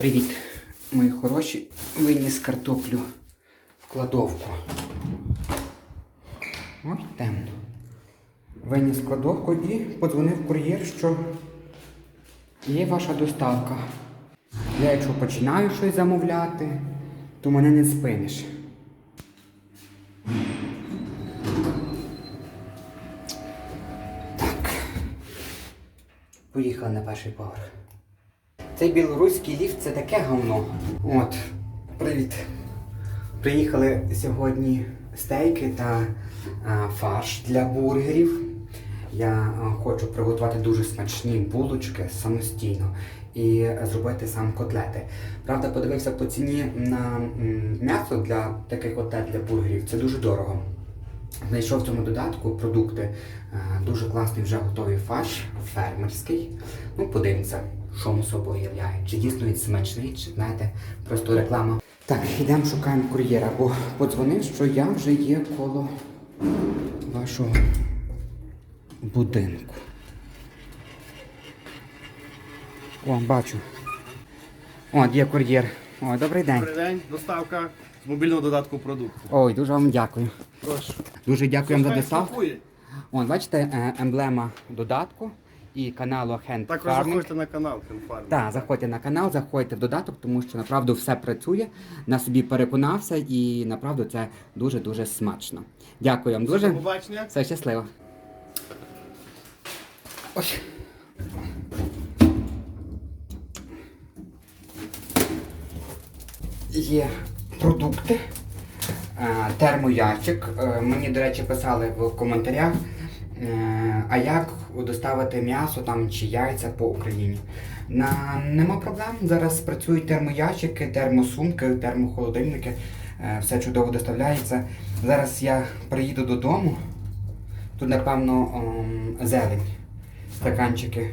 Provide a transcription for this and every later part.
Привіт, мої хороші. Виніс картоплю в кладовку. Ой, темно. Виніс кладовку і подзвонив кур'єр, що є ваша доставка. Я якщо починаю щось замовляти, то мене не спиниш. Так. Поїхали на перший поверх. Цей білоруський ліфт це таке говно. От, привіт. Приїхали сьогодні стейки та а, фарш для бургерів. Я хочу приготувати дуже смачні булочки самостійно і зробити сам котлети. Правда, подивився по ціні на м'ясо для таких котлет для бургерів. Це дуже дорого. Знайшов в цьому додатку продукти. Дуже класний вже готовий фарш, фермерський. Ну, подивимося, він собою являє. Чи дійсно він смачний, чи знаєте, просто реклама. Так, йдемо шукаємо кур'єра, бо подзвонив, що я вже є коло вашого будинку. О, бачу. О, є кур'єр. О, добрий день. Добрий день, доставка з мобільного додатку продукту. Ой, дуже вам дякую. Прошу. Дуже дякуємо за доставку. От, бачите, е, емблема додатку і каналу Hand Також Farming. заходьте на канал Кенфарм. Так, заходьте на канал, заходьте в додаток, тому що направду все працює. На собі переконався і направду це дуже-дуже смачно. Дякую вам До дуже. побачення. Все щасливо. Ось. Є продукти. Термоящик. Е, Мені, до речі, писали в коментарях, а як доставити м'ясо там чи яйця по Україні. На, нема проблем. Зараз працюють термоящики, термосумки, термохолодильники. Е, Все чудово доставляється. Зараз я приїду додому. Тут, напевно, ем, зелень. Стаканчики,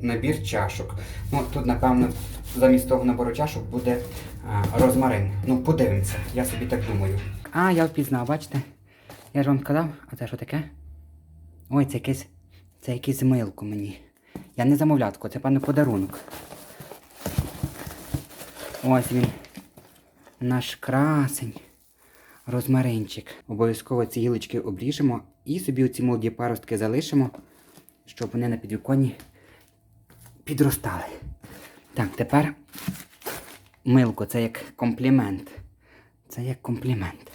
набір чашок. Ну, тут, напевно, замість того набору чашок буде е, розмарин. Ну, подивимося, я собі так думаю. А, я впізнав, бачите? Я ж вам сказав, а це що таке? Ой, це якесь. Це якесь милко мені. Я не замовляв такого, це певно подарунок. Ось він. Наш красень. Розмаринчик. Обов'язково ці гілочки обріжемо і собі оці молоді паростки залишимо, щоб вони на підвіконні підростали. Так, тепер милко, це як комплімент. Це як комплімент.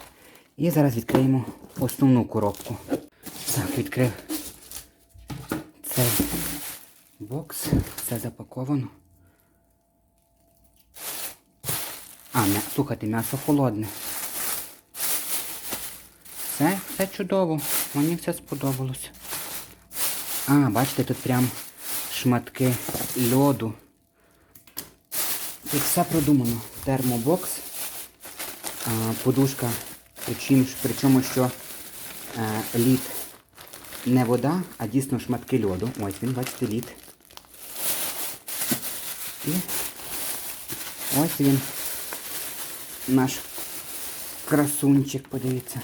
І зараз відкриємо основну коробку. Так, відкрив цей бокс. Все запаковано. А, м'я... слухайте, м'ясо холодне. Все, все чудово. Мені все сподобалось. А, бачите, тут прям шматки льоду. Тут все продумано. Термобокс, подушка, причому, причому що е, лід не вода, а дійсно шматки льоду. Ось він, бачите, лід. І ось він. Наш красунчик, подивіться.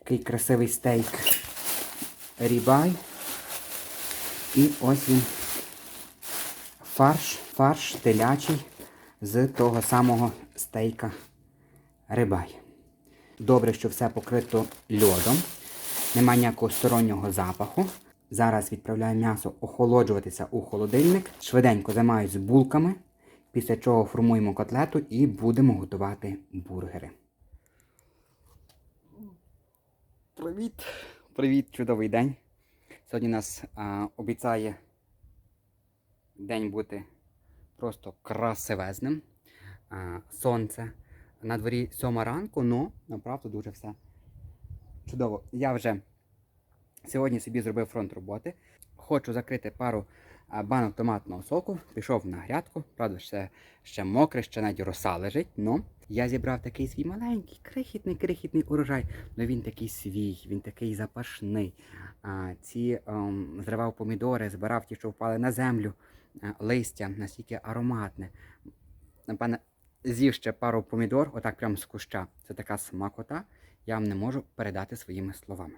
Який красивий стейк. Рібай. І ось він. Фарш, фарш телячий з того самого стейка рибай. Добре, що все покрито льодом. Нема ніякого стороннього запаху. Зараз відправляю м'ясо охолоджуватися у холодильник. Швиденько займаюсь булками, після чого формуємо котлету і будемо готувати бургери. Привіт! Привіт, чудовий день. Сьогодні нас а, обіцяє день бути просто красивезним. А, сонце. На дворі сьома ранку, ну, направду дуже все чудово. Я вже сьогодні собі зробив фронт роботи. Хочу закрити пару банок томатного соку. Пішов на грядку. Правда, ще, ще мокре, ще навіть роса лежить. Ну, я зібрав такий свій маленький, крихітний, крихітний урожай. Ну він такий свій, він такий запашний. А, ці ем, зривав помідори, збирав ті, що впали на землю, листя, настільки ароматне. Напевне, з'їв ще пару помідор, отак прямо з куща. Це така смакота, я вам не можу передати своїми словами.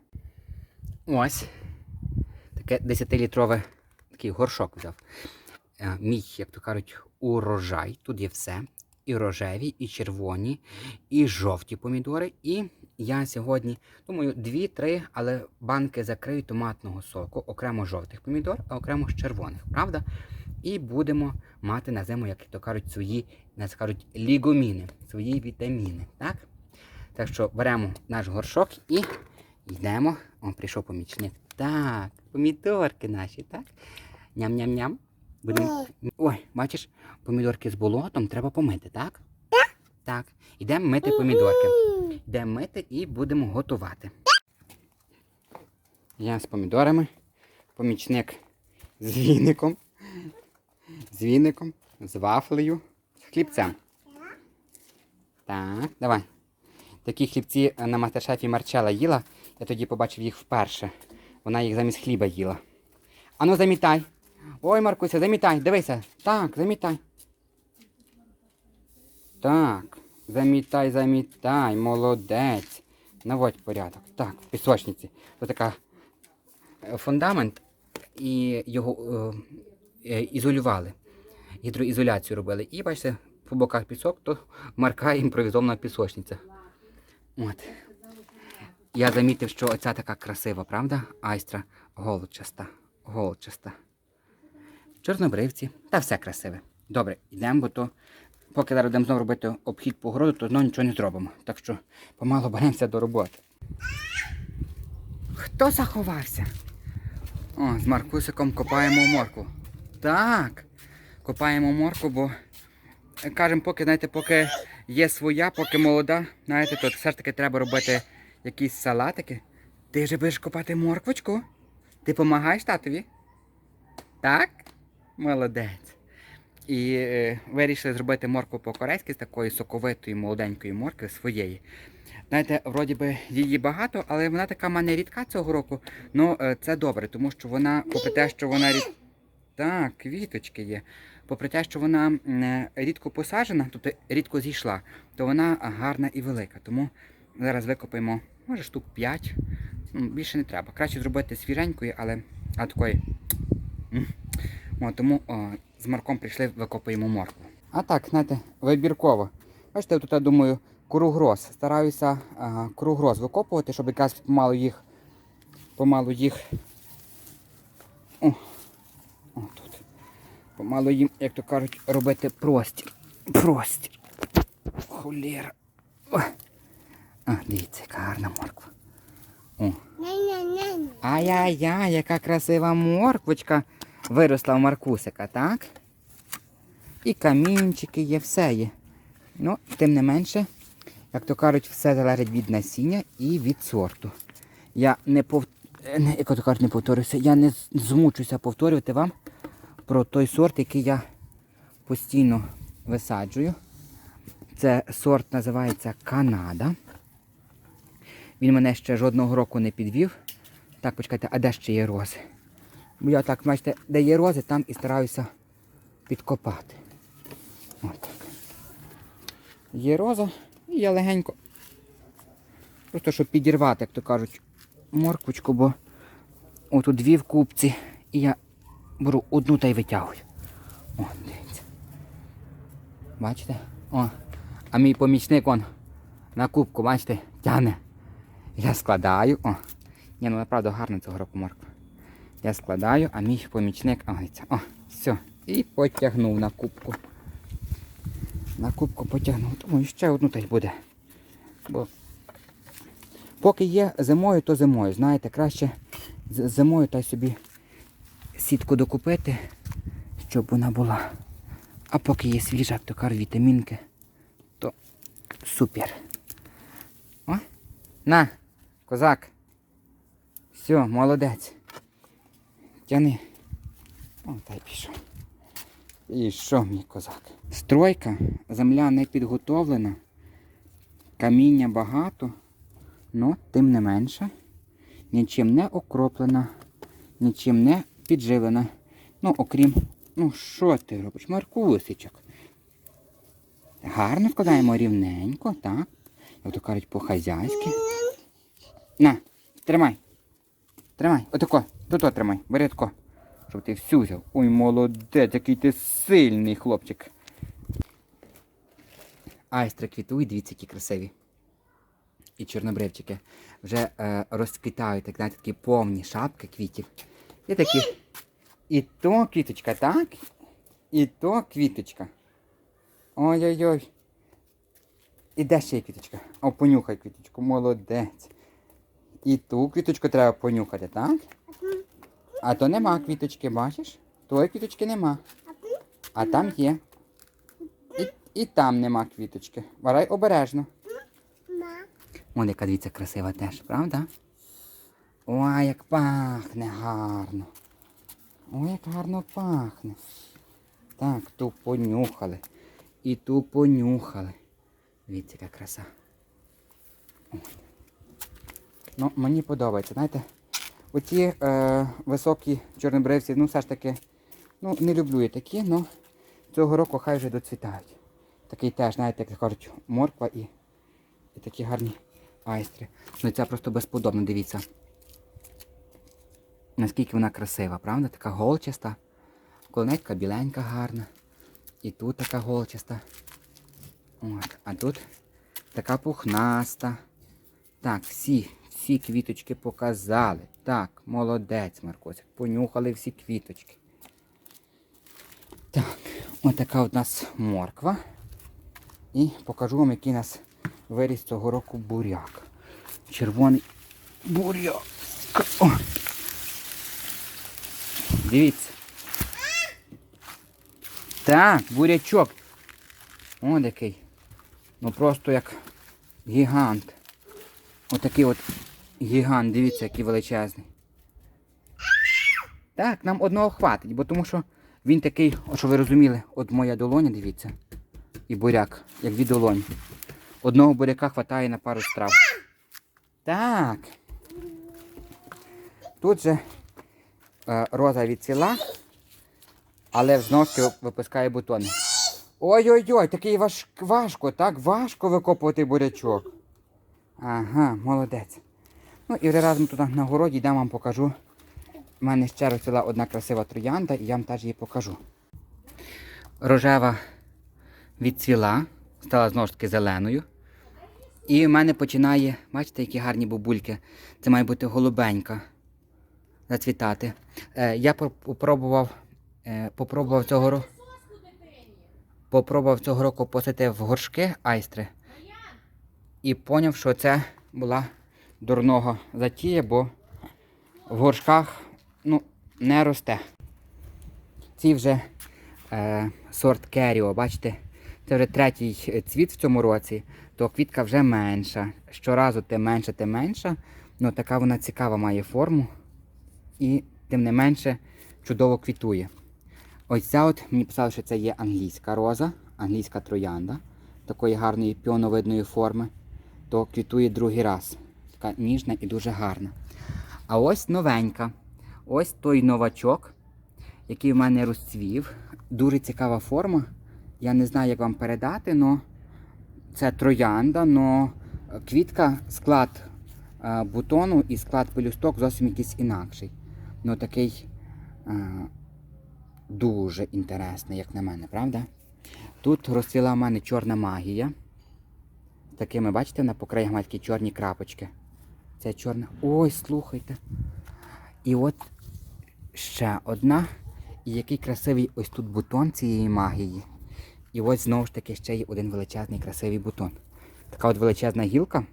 Ось. Таке 10-літрове такий горшок взяв. Е, Мій, як то кажуть, урожай. Тут є все. І рожеві, і червоні, і жовті помідори. І я сьогодні, думаю, дві-три, але банки закрию томатного соку, окремо жовтих помідор, а окремо з червоних, правда? І будемо мати на зиму, як то кажуть, свої, нас кажуть, лігуміни, свої вітаміни. Так? Так що беремо наш горшок і йдемо. О, прийшов помічник. Так, помідорки наші, так? Ням-ням-ням. Будемо. Ой, бачиш, помідорки з болотом треба помити, так? Так. Так. Йдемо мити помідорки. Йдемо мити і будемо готувати. Я з помідорами, помічник з віником, з віником, з вафлею, з хлібцем. Так, давай. Такі хлібці е, на мастер-шефі Марчела їла. Я тоді побачив їх вперше. Вона їх замість хліба їла. Ану, замітай. Ой, Маркуся, замітай, дивися. Так, замітай. Так, замітай, замітай, молодець. Наводь порядок. Так, в пісочниці. Ось така е, фундамент і його е, е, ізолювали. Гідроізоляцію робили. І бачите, по боках пісок, то марка імпровізована пісочниця. От. Я замітив, що оця така красива, правда? Айстра голчаста. Голчаста. Чорнобривці. Та все красиве. Добре, йдемо, бо то поки зараз будемо знову робити обхід по городу, то знову нічого не зробимо. Так що помало беремося до роботи. Хто заховався? О, з Маркусиком копаємо морку. Так. Копаємо морку, бо е, кажемо, поки, знаєте, поки є своя, поки молода, знаєте, то все ж таки треба робити якісь салатики. Ти же будеш копати морквочку? Ти допомагаєш татові? Так? Молодець. І е, вирішили зробити моркву по-корейськи з такої соковитої молоденької моркви своєї. Знаєте, вроді би її багато, але вона така в мене рідка цього року. Ну, е, це добре, тому що вона, попри те, що вона рід... Так, квіточки є. Попри те, що вона е, рідко посаджена, тобто рідко зійшла, то вона гарна і велика. Тому зараз викопаємо, може, штук 5. Ну, більше не треба. Краще зробити свіженької, але а такої. О, тому о, з Марком прийшли, викопаємо моркву. А так, знаєте, вибірково. Бачите, тут я думаю, кругроз. Стараюся а, кругроз викопувати, щоб якраз помалу їх. Помалу їх. О. Помалу їм, як то кажуть, робити простір. Простір. Холєра. А, дивіться, яка гарна морква. О. Ай-яй-яй, яка красива морквочка виросла у Маркусика, так? І камінчики є, все є. Ну, тим не менше, як то кажуть, все залежить від насіння і від сорту. Я не пов... е, як то кажуть, не повторюся, я не змучуся повторювати вам про той сорт, який я постійно висаджую. Це сорт називається Канада. Він мене ще жодного року не підвів. Так, почекайте, а де ще є рози? Бо я так, бачите, де є рози, там і стараюся підкопати. От так. Є роза, і я легенько. Просто щоб підірвати, як то кажуть, морквочку, бо отут дві в купці. І я беру одну та й витягую. О, дивіться. Бачите? О. А мій помічник он на кубку, бачите, тягне. Я складаю. О. Ні, ну направду гарно цього року морква. Я складаю, а мій помічник. Дивіться. О, все. І потягнув на кубку. На кубку потягнув. Думаю, ще одну та й буде. Бо поки є зимою, то зимою. Знаєте, краще зимою та й собі сітку докупити, щоб вона була. А поки є свіжа, як то кажуть, вітамінки, то супер. О, на, козак. Все, молодець. Тяни. О, та й пішов. Пішов мій козак. Стройка, земля не підготовлена, каміння багато, але тим не менше, нічим не окроплена, нічим не підживлена. Ну, окрім, ну що ти робиш? Маркусичок. Гарно складаємо рівненько, так? Як то кажуть, по-хазяйськи. На, тримай. Тримай, отако, тут тримай, бери тако. Щоб ти всю взяв. Ой, молодець, який ти сильний хлопчик. Айстри квітують, дивіться, які красиві. І чорнобривчики вже е, розквітають, так, знаєте, такі повні шапки квітів. І такі. І то квіточка, так? І то квіточка. Ой-ой-ой. І де ще є квіточка? О, понюхай квіточку, молодець. І ту квіточку треба понюхати, так? А то нема квіточки, бачиш? Тої квіточки нема. А там є. І, і там нема квіточки. Варай обережно. Вон яка дивіться красива теж, правда? Ой, як пахне гарно. Ой, як гарно пахне. Так, ту понюхали. І ту понюхали. Дивіться, яка краса. Ой. Ну, мені подобається, знаєте. Оті е, високі чорнобривці, ну все ж таки, ну, не люблю я такі, але цього року хай вже доцвітають. Такий теж, знаєте, як кажуть, морква і, і такі гарні айстри. Ну ця просто безподобна, дивіться. Наскільки вона красива, правда? Така голчаста. Колонетка біленька гарна. І тут така голчаста. От. А тут така пухнаста. Так, всі, всі квіточки показали. Так, молодець, Маркосик. Понюхали всі квіточки. Так, отака от нас морква. І покажу вам, який у нас виріс цього року буряк. Червоний буряк. Дивіться. Так, бурячок. О, який. Ну просто як гігант. Отакий от гігант, дивіться, який величезний. Так, нам одного хватить, бо тому що він такий, от що ви розуміли, от моя долоня, дивіться. І буряк, як дві долоні. Одного буряка хватає на пару страв. Так. Тут же роза відціла, але знову ж випускає бутони. Ой-ой-ой, такий важ... важко, так важко викопувати бурячок. Ага, молодець. Ну і вже разом туди на городі йдемо вам покажу. У мене ще розцвіла одна красива троянда, і я вам теж її покажу. Рожева відцвіла, стала знову ж таки зеленою. І в мене починає, бачите, які гарні бабульки. Це має бути голубенька. Зацвітати. Е, я попробував, е, попробував цього року. Попробував цього року посити в горшки айстри. І поняв, що це була дурного затія, бо в горшках ну, не росте. Ці вже е, сорт керіо, бачите, це вже третій е, цвіт в цьому році, то квітка вже менша. Щоразу те менше, те менша. Ну така вона цікава має форму і тим не менше чудово квітує. Ось ця от мені писали, що це є англійська роза, англійська троянда, такої гарної піоновидної форми, то квітує другий раз. Така ніжна і дуже гарна. А ось новенька. Ось той новачок, який в мене розцвів. Дуже цікава форма. Я не знаю, як вам передати, але це троянда, але квітка, склад е, бутону і склад пелюсток зовсім якийсь інакший. Ну такий е, дуже інтересний, як на мене, правда? Тут розцвіла в мене чорна магія. Такими, бачите, на покраях мають такі чорні крапочки. Це чорна. Ой, слухайте. І от ще одна. І який красивий ось тут бутон цієї магії. І ось знову ж таки ще є один величезний красивий бутон. Така от величезна гілка.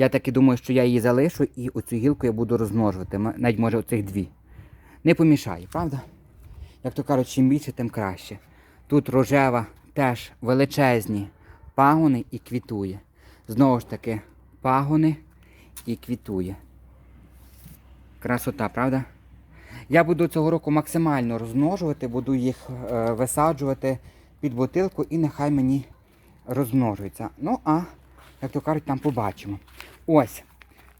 Я таки думаю, що я її залишу і оцю гілку я буду розмножувати. Навіть може оцих дві. Не помішає, правда? Як то кажуть, чим більше, тим краще. Тут рожева теж величезні пагони і квітує. Знову ж таки, пагони і квітує. Красота, правда? Я буду цього року максимально розмножувати, буду їх е, висаджувати під бутилку і нехай мені розмножуються. Ну, а, як то кажуть, там побачимо. Ось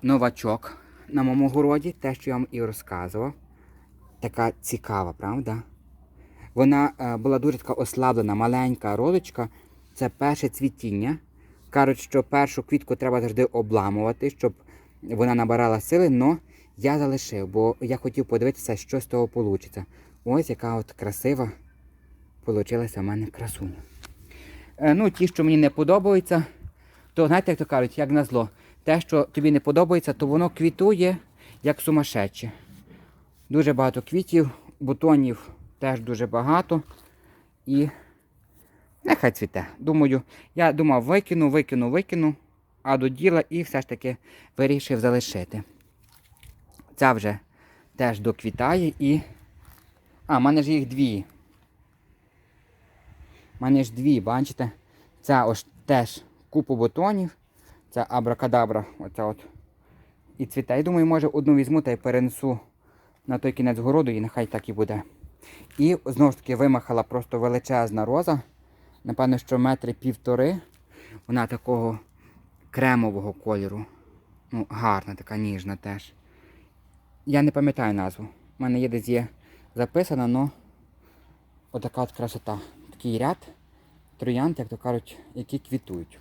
новачок на моєму городі, те, що я вам і розказував. Така цікава, правда? Вона е, була дуже така ослаблена, маленька роличка. Це перше цвітіння. Кажуть, що першу квітку треба завжди обламувати, щоб вона набирала сили, але я залишив, бо я хотів подивитися, що з того вийде. Ось яка от красива получилася в мене красуня. Е, ну, ті, що мені не подобаються, то знаєте, як то кажуть, як на зло. Те, що тобі не подобається, то воно квітує як сумасшедше. Дуже багато квітів, бутонів теж дуже багато. І нехай цвіте. Думаю, я думав, викину, викину, викину, а до діла і все ж таки вирішив залишити. Ця вже теж доквітає і. А, в мене ж їх дві. У мене ж дві, бачите? Ця ось теж купу бутонів. Ця абракадабра, оця от. І цвіте. Я думаю, може одну візьму та й перенесу на той кінець городу і нехай так і буде. І знову ж таки вимахала просто величезна роза. Напевно, що метри півтори. Вона такого кремового кольору. Ну, гарна, така ніжна теж. Я не пам'ятаю назву. У мене є десь є записана, але отака от красота. Такий ряд троянд, як то кажуть, які квітують.